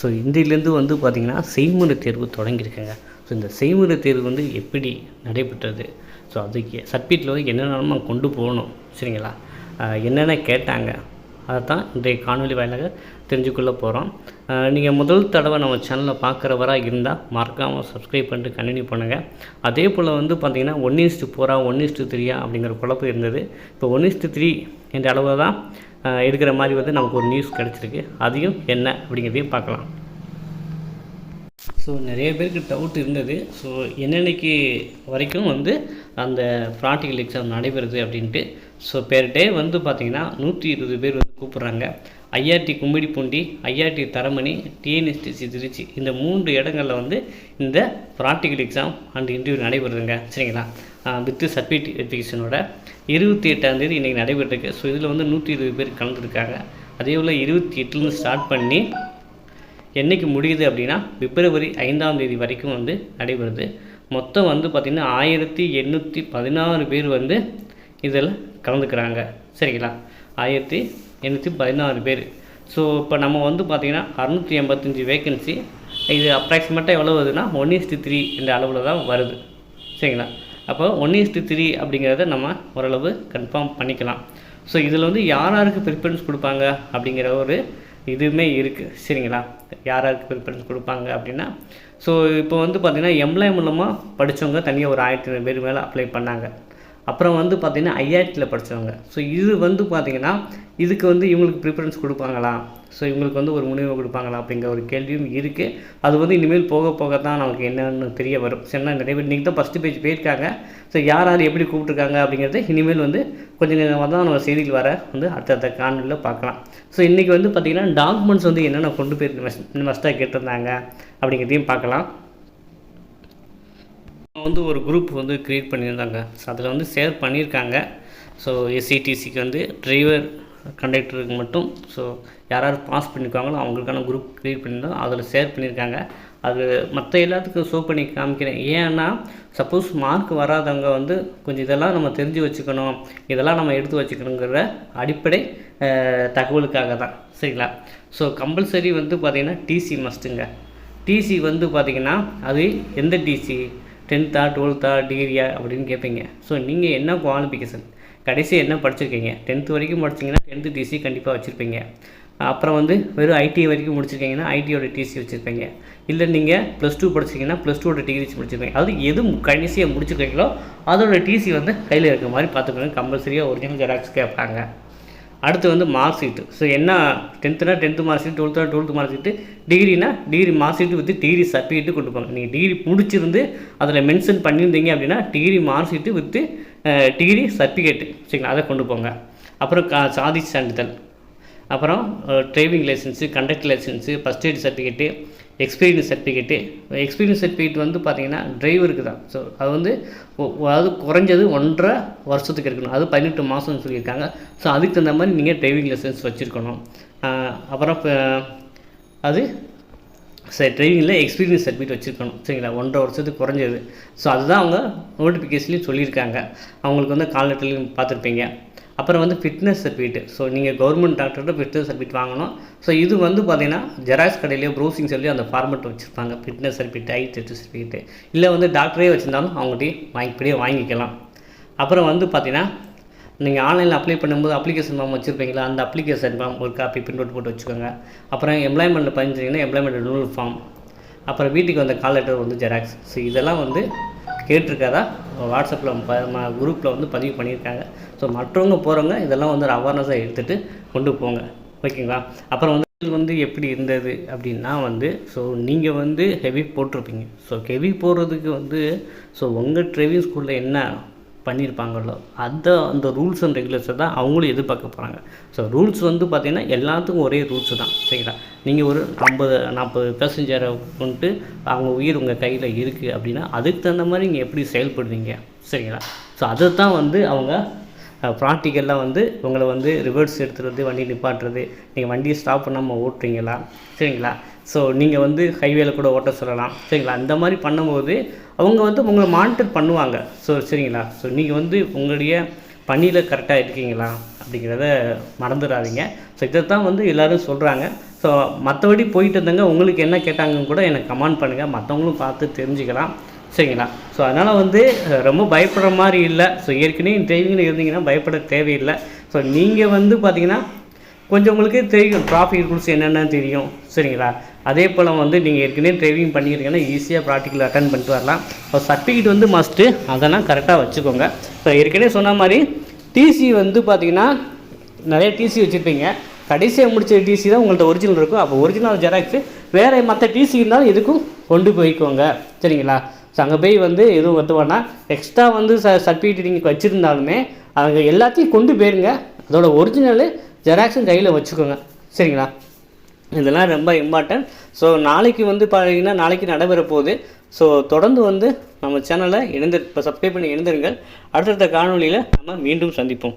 So இன்றையிலேருந்து வந்து பார்த்திங்கன்னா செய்முறை தேர்வு தொடங்கியிருக்குங்க. ஸோ இந்த செய்முறை தேர்வு வந்து எப்படி நடைபெற்றது? ஸோ அதுக்கு சர்டிஃபிகேட்டில் வந்து என்னென்ன நம்ம கொண்டு போகணும்? சரிங்களா? என்னென்ன கேட்டாங்க? அதை தான் இன்றைய காணொலி வாயிலாக தெரிஞ்சுக்கொள்ள போகிறோம் நீங்கள் முதல் தடவை நம்ம சேனலை பார்க்குறவராக இருந்தால் மறக்காமல் சப்ஸ்கிரைப் பண்ணிட்டு கண்டினியூ பண்ணுங்கள் அதே போல் வந்து பார்த்திங்கன்னா ஒன் இஸ்ட்டு ஃபோரா ஒன் இஸ்ட்டு த்ரீயா அப்படிங்கிற குழப்பம் இருந்தது. இப்போ ஒன் இஸ்ட்டு த்ரீ என்ற அளவில் தான் எடுக்கிற இருக்கிற மாதிரி வந்து நமக்கு ஒரு நியூஸ் கிடச்சிருக்கு. அதையும் என்ன அப்படிங்கிறதையும் பார்க்கலாம். ஸோ நிறைய பேருக்கு டவுட் இருந்தது. ஸோ என்னென்னைக்கு வரைக்கும் வந்து அந்த ப்ராக்டிக்கல் எக்ஸாம் நடைபெறுது அப்படின்ட்டு. ஸோ பெர் டே வந்து பார்த்திங்கன்னா நூற்றி இருபது பேர் வந்து கூப்பிட்றாங்க. IRT Gummidipoondi IRT Taramani TNSTC Tiruchi இந்த மூன்று இடங்களில் வந்து இந்த ப்ராக்டிக்கல் எக்ஸாம் அண்ட் இன்டர்வியூ நடைபெறுதுங்க. சரிங்களா? வித்து சர்டிஃபிகேட் வெரிஃபிகேஷனோட இருபத்தி எட்டாந்தேதி இன்றைக்கி நடைபெற்றிருக்கு. ஸோ இதில் வந்து நூற்றி இருபது பேர் கலந்துருக்காங்க. அதே போல் இருபத்தி எட்டுலேருந்து ஸ்டார்ட் பண்ணி என்றைக்கு முடியுது அப்படின்னா பிப்ரவரி ஐந்தாம் தேதி வரைக்கும் வந்து நடைபெறுது. மொத்தம் வந்து பார்த்திங்கன்னா ஆயிரத்தி எண்ணூற்றி பதினாறு பேர் வந்து இதில் கலந்துக்கிறாங்க. சரிங்களா? ஆயிரத்தி எண்ணூற்றி பதினாறு பேர். ஸோ இப்போ நம்ம வந்து பார்த்திங்கன்னா அறுநூற்றி எண்பத்தஞ்சு வேக்கன்சி இது அப்ராக்சிமேட்டாக எவ்வளோ வருதுன்னா ஒன் இஸ்டி த்ரீ என்ற அளவில் தான் வருது. சரிங்களா? அப்போ ஒன் இஸ்டி த்ரீ அப்படிங்கிறத நம்ம ஓரளவு கன்ஃபார்ம் பண்ணிக்கலாம். ஸோ இதில் வந்து யார் யாருக்கு ப்ரிஃபரன்ஸ் கொடுப்பாங்க அப்படிங்கிற ஒரு இதுவுமே இருக்குது சரிங்களா? யார் யாருக்கு ப்ரிஃபரன்ஸ் கொடுப்பாங்க அப்படின்னா ஸோ இப்போ வந்து பார்த்திங்கன்னா எம்ப்ளாய் மூலமாக படித்தவங்க தனியாக ஒரு ஆயிரத்தி ஐநூறு பேர் மேலே அப்ளை பண்ணாங்க. அப்புறம் வந்து பார்த்திங்கன்னா ஐஆர்டியில் படித்தவங்க ஸோ இது வந்து பார்த்திங்கன்னா இதுக்கு வந்து இவங்களுக்கு ப்ரிஃபரன்ஸ் கொடுப்பாங்களா? ஸோ இவங்களுக்கு வந்து ஒரு முன்னுரிமை கொடுப்பாங்களா? அப்படிங்கிற ஒரு கேள்வியும் இருக்குது அது வந்து இனிமேல் போக போக தான் நமக்கு என்னென்னு தெரிய வரும். சரினா நிறைய பேர் இன்றைக்கி தான் ஃபஸ்ட்டு பேஜ் போயிருக்காங்க. ஸோ யார் யார் எப்படி கூப்பிட்ருக்காங்க அப்படிங்கிறது இனிமேல் வந்து கொஞ்சம் கொஞ்சமாக தான் நம்ம செய்திகள் வர வந்து அடுத்தடுத்த காணொலியில் பார்க்கலாம். ஸோ இன்றைக்கி வந்து பார்த்திங்கன்னா டாக்குமெண்ட்ஸ் வந்து என்னென்ன கொண்டு போய் மஸ்ட்டாக கேட்டிருந்தாங்க அப்படிங்கிறதையும் பார்க்கலாம். வந்து ஒரு குரூப் வந்து க்ரியேட் பண்ணியிருந்தாங்க. ஸோ அதில் வந்து ஷேர் பண்ணியிருக்காங்க. ஸோ எஸ்சிடிசிக்கு வந்து டிரைவர் கண்டக்டருக்கு மட்டும். ஸோ யார் யார் பாஸ் பண்ணியிருக்காங்களோ அவங்களுக்கான குரூப் க்ரியேட் பண்ணியிருந்தோம். அதில் ஷேர் பண்ணியிருக்காங்க. அது மற்ற எல்லாத்துக்கும் ஷோ பண்ணி காமிக்கிறேன். ஏன்னா சப்போஸ் மார்க் வராதவங்க வந்து கொஞ்சம் இதெல்லாம் நம்ம தெரிஞ்சு வச்சுக்கணும். இதெல்லாம் நம்ம எடுத்து வச்சுக்கணுங்கிற அடிப்படை தகவலுக்காக தான். சரிங்களா? ஸோ கம்பல்சரி வந்து பார்த்திங்கன்னா டிசி மஸ்ட்டுங்க டிசி வந்து பார்த்திங்கன்னா அது எந்த டிசி டென்த்தா டுவெல்த்தா டிகிரியா அப்படின்னு கேட்பீங்க ஸோ நீங்கள் என்ன குவாலிஃபிகேஷன் கடைசி என்ன படிச்சிருக்கீங்க? டென்த்து வரைக்கும் படிச்சீங்கன்னா டென்த்து டிசி கண்டிப்பாக வச்சுருப்பீங்க. அப்புறம் வந்து வெறும் ஐடி வரைக்கும் முடிச்சிருக்கீங்கன்னா ஐடியோட டிசி வச்சுருப்பீங்க. இல்லை நீங்கள் ப்ளஸ் டூ படிச்சிங்கன்னா ப்ளஸ் டூவோட டிகிரி முடிச்சிருப்பீங்க. அது எது கடைசியாக முடிச்சிருக்கீங்களோ அதோட டிசி வந்து கையில் இருக்கிற மாதிரி பார்த்துக்கணும் கம்பல்சரியாக ஒரிஜினல் ஜெராக்ஸ் கேட்பாங்க அடுத்து வந்து மார்க் ஷீட்டு ஸோ என்ன? டென்த்துனா டென்த்து மார்க் ஷீட் டுவெல்த்துனா twelfth mark sheet டிகிரினா degree mark sheet with degree certificate கொண்டு போங்க. நீங்கள் டிகிரி முடிச்சிருந்து அதில் மென்ஷன் பண்ணியிருந்தீங்க அப்படின்னா degree mark sheet with degree certificate சரிங்களா? அதை கொண்டு போங்க. அப்புறம் கா சாதி சான்றிதழ். அப்புறம் driving licence conduct licence first aid certificate experience certificate experience certificate வந்து பார்த்தீங்கன்னா டிரைவருக்கு தான் ஸோ அது வந்து அது குறைஞ்சது ஒன்றரை வருஷத்துக்கு இருக்கணும் அது பதினெட்டு மாதம்னு சொல்லியிருக்காங்க. ஸோ அதுக்கு தகுந்த மாதிரி நீங்கள் டிரைவிங் லைசன்ஸ் வச்சுருக்கணும். அப்புறம் இப்போ அது சரி ட்ரைவிங்கில் எக்ஸ்பீரியன்ஸ் சர்டிஃபிகேட் வச்சுருக்கணும். சரிங்களா? ஒன்றரை வருஷத்துக்கு குறைஞ்சது. ஸோ அதுதான் அவங்க நோட்டிஃபிகேஷன்லேயும் சொல்லியிருக்காங்க. அவங்களுக்கு வந்து கால் லெட்டர்லையும் பார்த்துருப்பீங்க. அப்புறம் வந்து ஃபிட்னஸ் சர்டிஃபிகேட் ஸோ நீங்கள் கவர்மெண்ட் டாக்டர்கிட்ட ஃபிட்னஸ் சர்டிஃபிகேட் வாங்கணும். ஸோ இது வந்து பார்த்தீங்கன்னா ஜெராக்ஸ் கடையிலேயே ப்ரௌசிங் சொல்லி அந்த ஃபார்மெட் வச்சுருப்பாங்க. Fitness certificate eye test certificate இல்லை வந்து டாக்டரே வச்சுருந்தாலும் அவங்ககிட்டயே வாங்கி இப்படியே வாங்கிக்கலாம். அப்புறம் வந்து பார்த்தீங்கன்னா நீங்கள் ஆன்லைனில் அப்ளை பண்ணும்போது அப்ளிகேஷன் ஃபார்ம் வச்சுருப்பீங்களா? அந்த அப்ளிகேஷன் ஃபார்ம் ஒரு காப்பி பிரிண்ட் அவுட் போட்டு வச்சுக்கோங்க. அப்புறம் எம்ப்ளாய்மெண்ட்டில் பதிஞ்சிங்கன்னா எம்ப்ளாய்மெண்ட் ரூல் ஃபார்ம் அப்புறம் வீட்டுக்கு வந்த கால் லெட்டர் வந்து ஜெராக்ஸ் ஸோ இதெல்லாம் வந்து கேட்டிருக்காதா? வாட்ஸ்அப்பில் குரூப்பில் வந்து பதிவு பண்ணியிருக்காங்க. ஸோ மற்றவங்க போகிறவங்க இதெல்லாம் வந்து ஒரு அவேர்னஸாக எடுத்துகிட்டு கொண்டு போங்க. ஓகேங்களா? அப்புறம் வந்து இது வந்து எப்படி இருந்தது அப்படின்னா வந்து ஸோ நீங்கள் வந்து ஹெவி போட்டிருப்பீங்க. ஸோ ஹெவி போடுறதுக்கு வந்து ஸோ உங்கள் ட்ரைவிங் ஸ்கூலில் என்ன பண்ணியிருப்பாங்களோ அந்த அந்த ரூல்ஸ் அண்ட் ரெகுலேஷன் தான் அவங்களும் எதிர்பார்க்க போகிறாங்க ஸோ ரூல்ஸ் வந்து பார்த்திங்கன்னா எல்லாத்துக்கும் ஒரே ரூல்ஸ் தான். சரிங்களா? நீங்கள் ஒரு ஐம்பது நாற்பது பேசஞ்சரை கொண்டு அவங்க உயிர் உங்கள் கையில் இருக்குது அப்படின்னா அதுக்கு தகுந்த மாதிரி நீங்கள் எப்படி செயல்படுவீங்க சரிங்களா? ஸோ அதை தான் வந்து அவங்க ப்ராக்டிக்கலாக வந்து உங்களை வந்து ரிவர்ஸ் எடுத்துகிறது வண்டி நிப்பாட்டுறது. நீங்கள் வண்டியை ஸ்டாப் பண்ணாமல் ஓட்டுறீங்களா? சரிங்களா? ஸோ நீங்கள் வந்து ஹைவேல கூட ஓட்ட சொல்லலாம். சரிங்களா? அந்த மாதிரி பண்ணும்போது அவங்க வந்து உங்களை மானிட்டர் பண்ணுவாங்க. ஸோ சரிங்களா? ஸோ நீங்கள் வந்து உங்களுடைய பணியில் கரெக்டாக இருக்கீங்களா? அப்படிங்கிறத மறந்துடாதீங்க. ஸோ இதை தான் வந்து எல்லோரும் சொல்கிறாங்க ஸோ மற்றபடி போயிட்டு இருந்தவங்க உங்களுக்கு என்ன கேட்டாங்கன்னு கூட எனக்கு கமெண்ட் பண்ணுங்கள் மற்றவங்களும் பார்த்து தெரிஞ்சுக்கலாம். சரிங்களா? ஸோ அதனால் வந்து ரொம்ப பயப்படுற மாதிரி இல்லை. ஸோ ஏற்கனவே டிரைவிங்கில் இருந்தீங்கன்னா பயப்பட தேவையில்லை. ஸோ நீங்கள் வந்து பார்த்தீங்கன்னா கொஞ்சம் உங்களுக்கு தெரியும் டிராஃபிக் ரூல்ஸ் என்னென்னு தெரியும் சரிங்களா? அதே போல் வந்து நீங்கள் ஏற்கனவே ட்ரைவிங் பண்ணியிருக்கீங்கன்னா ஈஸியாக ப்ராக்டிக்கல் அட்டன் பண்ணிட்டு வரலாம். ஸோ சர்டிஃபிகேட் வந்து மஸ்ட்டு அதெல்லாம் கரெக்டாக வச்சுக்கோங்க. இப்போ ஏற்கனவே சொன்ன மாதிரி டிசி வந்து பார்த்தீங்கன்னா நிறைய டிசி வச்சுருப்பீங்க. கடைசியாக முடிச்ச டிசி தான் உங்கள்ட்ட ஒரிஜினல் இருக்கும். அப்போ ஒரிஜினல் ஜெராக்ஸு வேறு மற்ற டிசி இருந்தாலும் இதுக்கும் கொண்டு போய்க்கோங்க சரிங்களா? ஸோ அங்கே போய் வந்து எதுவும் ஒத்துவானா எக்ஸ்ட்ரா வந்து ச சர்டிஃபிகேட் நீங்கள் வச்சுருந்தாலுமே அவங்க எல்லாத்தையும் கொண்டு போயிருங்க. அதோட ஒரிஜினலு ஜெராக்ஸும் கையில் வச்சுக்கோங்க. சரிங்களா? இதெல்லாம் ரொம்ப இம்பார்ட்டன்ட் ஸோ நாளைக்கு வந்து பார்த்தீங்கன்னா நாளைக்கு நடைபெற போகுது. ஸோ தொடர்ந்து வந்து நம்ம சேனலை இணைந்து இப்போ சப்ஸ்கிரைப் பண்ணி இணைந்திருங்கள். அடுத்தடுத்த காணொலியில் நம்ம மீண்டும் சந்திப்போம்.